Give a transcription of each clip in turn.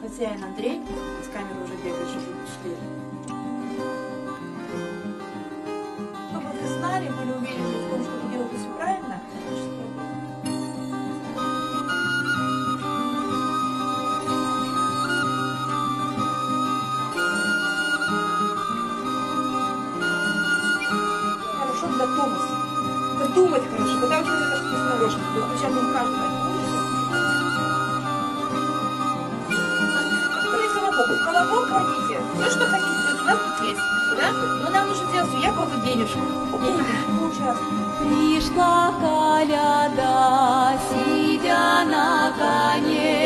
Хозяин Андрей с камеры уже бегает, уже шли. Чтобы вы знали, были уверены в том, что вы делаете все правильно, хорошо додуматься. Додумать хорошо, когда человека что-то сноровка, то сейчас он колобок. Хотите, все, что хотите, то есть у нас тут есть. Да? Но нам нужно сделать все, я кладу денежку. Пришла коляда, сидя на коне,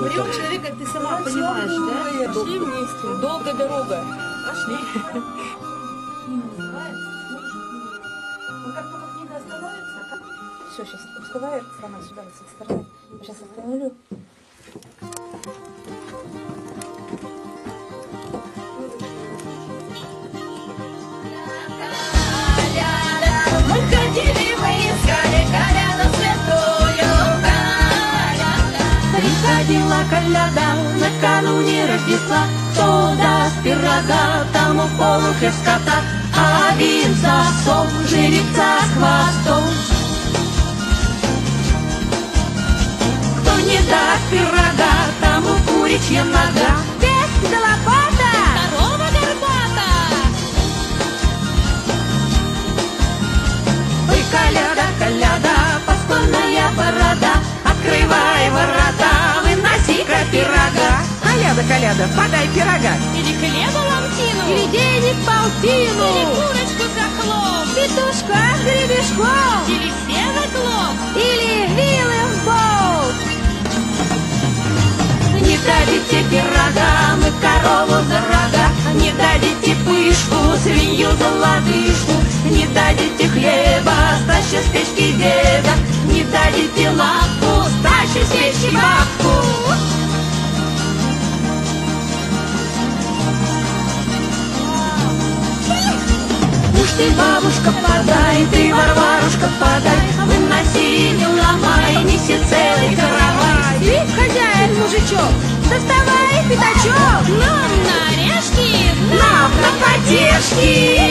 Понятно, врет человек, как ты сама понимаешь, да? Пошли вместе. Долгая дорога. Пошли. Остановится, все, сейчас вставай, Оксана, сюда, вот с этой стороны. Сейчас остановлю. Приходила коляда накануне Рождества, кто даст пирога, тому полухлеб скота, а вин сосом, жеребца с хвостом. Коляда, подай пирога. Или хлеба ломтину, или денег полтину, или курочку хохлом, петушка с гребешком, или сено клок, или вилы в болт. Не дадите пирога, мы корову за рога, Не дадите пышку, свинью за лодыжку, Не дадите хлеба, стащу с печки деда, Не дадите лапку, стащу с печки бабку. Ты, бабушка, подай, ты, Варварушка, подай, Выноси, не ломай, неси целый каравай. Ты, хозяин, мужичок, доставай пятачок. Нам на орешки, нам на поддержки.